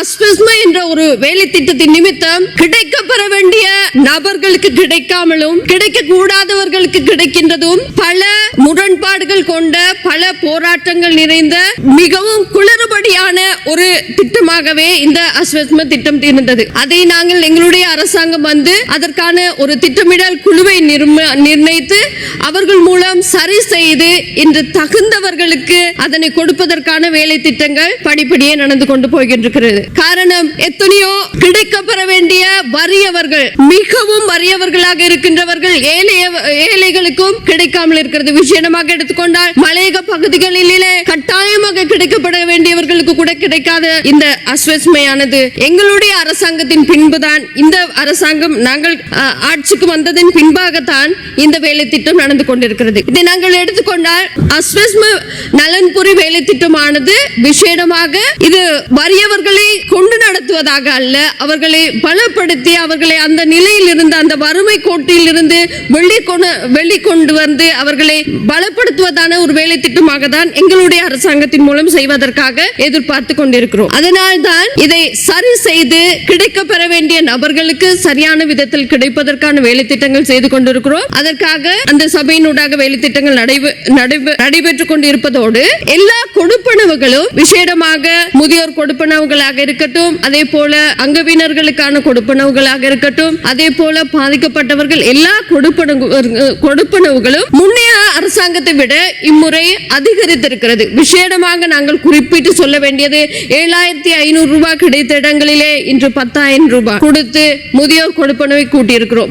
as far அஸ்பெஸ்மா என்ற ஒரு வேலை திட்டத்தின் நிமித்தம் கிடைக்கப்பெற வேண்டிய நபர்களுக்கு கிடைக்காமலும் கிடைக்க கூடாதவர்களுக்கு கிடைக்கின்றதும் பல முரண்பாடுகள் கொண்ட பல போராட்டங்கள் நிறைந்த மிகவும் குளறுபடியான ஒரு திட்டமாகவே இந்த அஸ்வஸ்ம திட்டம் இருந்தது. அதை நாங்கள் எங்களுடைய அரசாங்கம் வந்து அதற்கான ஒரு திட்டமிடல் குழுவை நிர்ணயித்து அவர்கள் மூலம் சரி செய்து இன்று தகுந்தவர்களுக்கு அதனை கொடுப்பதற்கான வேலை திட்டங்கள் படிப்படியே நடந்து கொண்டு போகின்றிருக்கிறது. காரணம் எத்தனையோ கிடைக்கப்பெற வேண்டிய வறியவர்கள் மிகவும் வறியவர்களாக இருக்கின்றவர்கள் ஏழைய ஏழைகளுக்கும் கிடைக்காமல் இருக்கிறது. விசேடமாக எடுத்துக்கொண்டால் மலையக பகுதிகளிலே கட்டாயமாக கிடைக்கப்பட வேண்டியவர்களுக்கு கூட கிடைக்காத இந்த அஸ்வஸ்மையானது. எங்களுடைய அரசாங்கத்தின் பின்புதான் இந்த அரசாங்கம் நாங்கள் ஆட்சிக்கு வந்ததின் பின்பாகத்தான் இந்த வேலை திட்டம் நடந்து கொண்டிருக்கிறது. இதை நாங்கள் எடுத்துக்கொண்டால் அஸ்வஸ்ம நலன்புரி வேலை திட்டமானது விசேடமாக இது வறியவர்களை கொண்டு நடத்துவதாக அல்ல. அவர்களை பலப்படுத்தி அவர்களை அந்த நிலையில் இருந்து அந்த வறுமை கோட்டில் இருந்து வெளிக்கொண்டு வெளிக்கொண்டு வந்து அவர்களை பலப்படுத்துவதான ஒரு வேலை திட்டமாக தான் எங்களுடைய அரசாங்கத்தின் மூலம் செய்வதற்காக எதிர்பார்த்து கொண்டிருக்கிறோம். அதனால் தான் இதை சரி செய்து கிடைக்க பெற வேண்டிய நபர்களுக்கு சரியான விதத்தில் கிடைப்பதற்கான வேலை திட்டங்கள் செய்து கொண்டிருக்கிறோம். அதற்காக அந்த சபையினூடாக வேலை திட்டங்கள் நடைபெ- நடைபெ- நடைபெற்றுக் கொண்டிருப்பதோடு எல்லா கொடுப்பனவுகளும் விசேடமாக முதியோர் கொடுப்பனவுகளாக இருக்கட்டும் அதே போல அங்கவினர்களுக்கான கொடுப்பனவுகளாக இருக்கட்டும் அதே போல பாதிக்கப்பட்டவர்கள் எல்லா கொடுப்பனவு கொடுப்பனவுகளும் முன்னைய அரசாங்கத்தை விட இம்முறை அதிகரித்திருக்கிறது. விசேடமாக நாங்கள் குறிப்பிட்டு சொல்ல வேண்டியது ஏழாயிரத்தி ஐநூறு ரூபாய் கிடைத்த இடங்களிலே இன்று பத்தாயிரம் ரூபாய் கொடுத்து முதியோர் கொடுப்பனவை கூட்டியிருக்கிறோம்.